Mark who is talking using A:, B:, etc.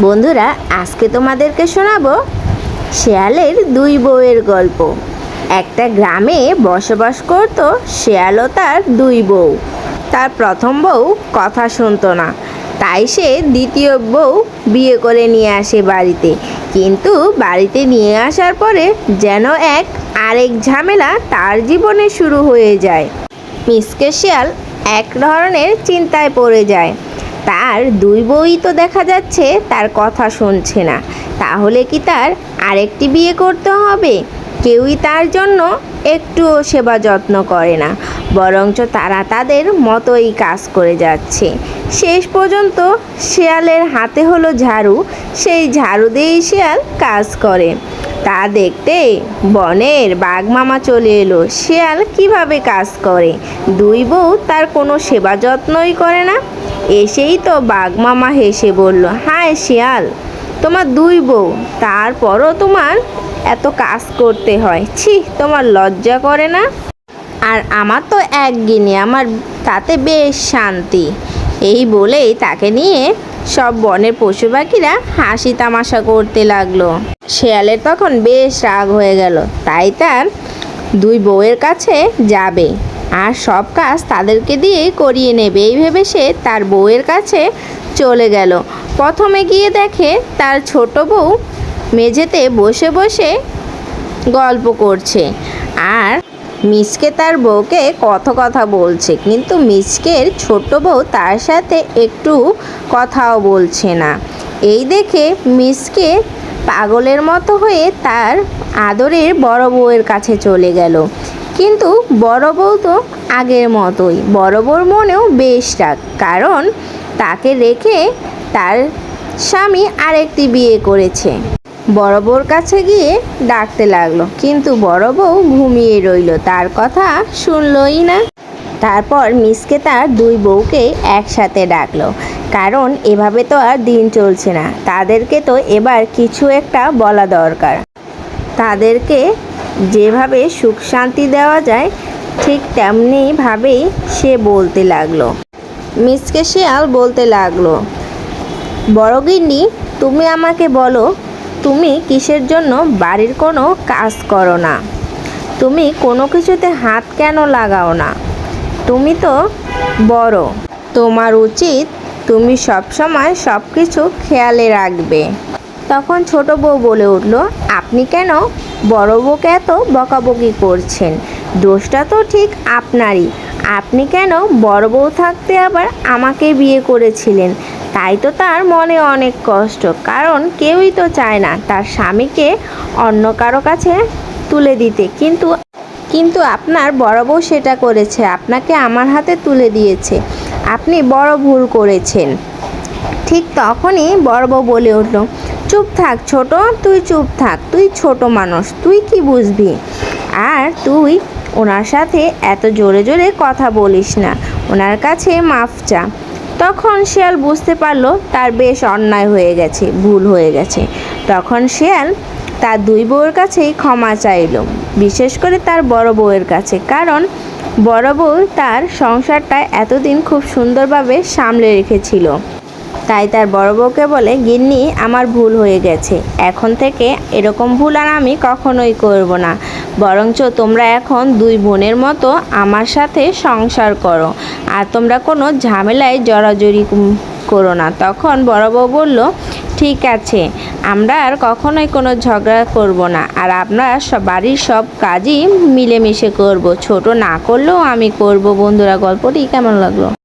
A: বন্ধুরা, আজকে তোমাদেরকে শোনাবো শেয়ালের দুই বউয়ের গল্প। একটা গ্রামে বসবাস করত শেয়াল ও তার দুই বউ। তার প্রথম বউ কথা শুনতো না। তাই সে দ্বিতীয় বউ বিয়ে করে নিয়ে আসে বাড়িতে। কিন্তু বাড়িতে নিয়ে আসার পরে যেন এক আরেক ঝামেলা তার জীবনে শুরু হয়ে যায়। মিসকে শিয়াল এক ধরনের চিন্তায় পড়ে যায়। তার দুই বই তো দেখা যাচ্ছে, তার কথা শুনছে না। তাহলে কি তার আরেকটি বিয়ে করতে হবে? কেউই তার জন্য একটুও সেবা যত্ন করে না, বরঞ্চ তারা তাদের মতোই কাজ করে যাচ্ছে। শেষ পর্যন্ত শেয়ালের হাতে হলো ঝাড়ু, সেই ঝাড়ু দিয়েই শেয়াল কাজ করে। তা দেখতে বনের বাঘমামা চলে এলো। শেয়াল কীভাবে কাজ করে? দুই বউ তার কোনো সেবা যত্নই করে না। এসেই তো বাঘ মামা হেসে বলল, হায় শিয়াল, তোমার দুই বউ, তারপরও তোমার এত কাজ করতে হয়। ছি, তোমার লজ্জা করে না? আর আমার তো এক গিনি, আমার তাতে বেশ শান্তি। এই বলেই তাকে নিয়ে সব বনের পশু পাখিরা হাসি তামাশা করতে লাগল। শেয়ালের তখন বেশ রাগ হয়ে গেল। তাই তার দুই বউয়ের কাছে যাবে। আর সব কাজ তাদেরকে দিয়ে করিয়ে নেবে। এই ভেবে সে তার বউয়ের কাছে চলে গেল। প্রথমে গিয়ে দেখে তার ছোট বউ মেঝেতে বসে বসে গল্প করছে। আর মিসকে তার বউকে কত কথা বলছে, কিন্তু মিসকের ছোট বউ তার সাথে একটু কথাও বলছে না। এই দেখে মিসকে পাগলের মতো হয়ে তার আদরের বড় বউয়ের কাছে চলে গেল। কিন্তু বড় বউ তো আগের মতোই। বড় বউর মনেও বেশ রাগ, কারণ তাকে রেখে তার স্বামী আরেকটি বিয়ে করেছে। বড় বউর কাছে গিয়ে ডাকতে লাগল, কিন্তু বড় বউ ঘুমিয়ে রইল, তার কথা শুনলই না। তারপর মিসকে তার দুই বউকে একসাথে ডাকলো, কারণ এভাবে তো আর দিন চলছে না। তাদেরকে তো এবার কিছু একটা বলা দরকার। তাদেরকে যেভাবে সুখ শান্তি দেওয়া যায়, ঠিক তেমনিভাবেই সে বলতে লাগল। মিসকে শিয়াল বলতে লাগল, বড় গিন্নি, তুমি আমাকে বলো, তুমি কিসের জন্য বাড়ির কোনো কাজ করো না? তুমি কোনো কিছুতে হাত কেন লাগাও না? তুমি তো বড়। তোমার উচিত তুমি সব সময় সব কিছু খেয়ালে রাখবে। তখন ছোট বউ বলে উঠল, আপনি কেন? বড় বউকে এত বকাবকি করছেন। দোষটা তো ঠিক আপনারই। আপনি কেন বড় বউ থাকতে আবার আমাকে বিয়ে করেছিলেন? তাই তো তার মনে অনেক কষ্ট। কারণ কেউই তো চায় না তার স্বামীকে অন্য কারও কাছে তুলে দিতে। কিন্তু কিন্তু আপনার বড় বউ সেটা করেছে। আপনাকে আমার হাতে তুলে দিয়েছে। আপনি বড় ভুল করেছেন। ঠিক তখনই বড় বউ বলে উঠল চুপ থাক ছোট, তুই চুপ থাক, তুই ছোট মানুষ, তুই কি বুঝবি? আর তুই ওনার সাথে এত জোরে জোরে কথা বলিস না, ওনার কাছে মাফ চা। তখন শিয়াল বুঝতে পারল তার বেশ অন্যায় হয়ে গেছে, ভুল হয়ে গেছে। তখন শিয়াল তার দুই বউয়ের কাছেই ক্ষমা চাইল, বিশেষ করে তার বড় বউয়ের কাছে। কারণ বড় বউ তার সংসারটা এতদিন খুব সুন্দরভাবে সামলে রেখেছিল। তাই তার বড় বউকে বলে, গিন্নি, আমার ভুল হয়ে গেছে। এখন থেকে এরকম ভুল আর আমি কখনোই করব না। বরঞ্চ তোমরা এখন দুই বোনের মতো আমার সাথে সংসার করো। আর তোমরা কোনো ঝামেলায় জড়াজড়ি করো না। তখন বড় বউ বলল, ঠিক আছে, আমরা আর কখনোই কোনো ঝগড়া করব না। আর আমরা সব বাড়ির সব কাজই মিলেমিশে করব। ছোট না করলেও আমি করব। বন্ধুরা, গল্পটি কেমন লাগল?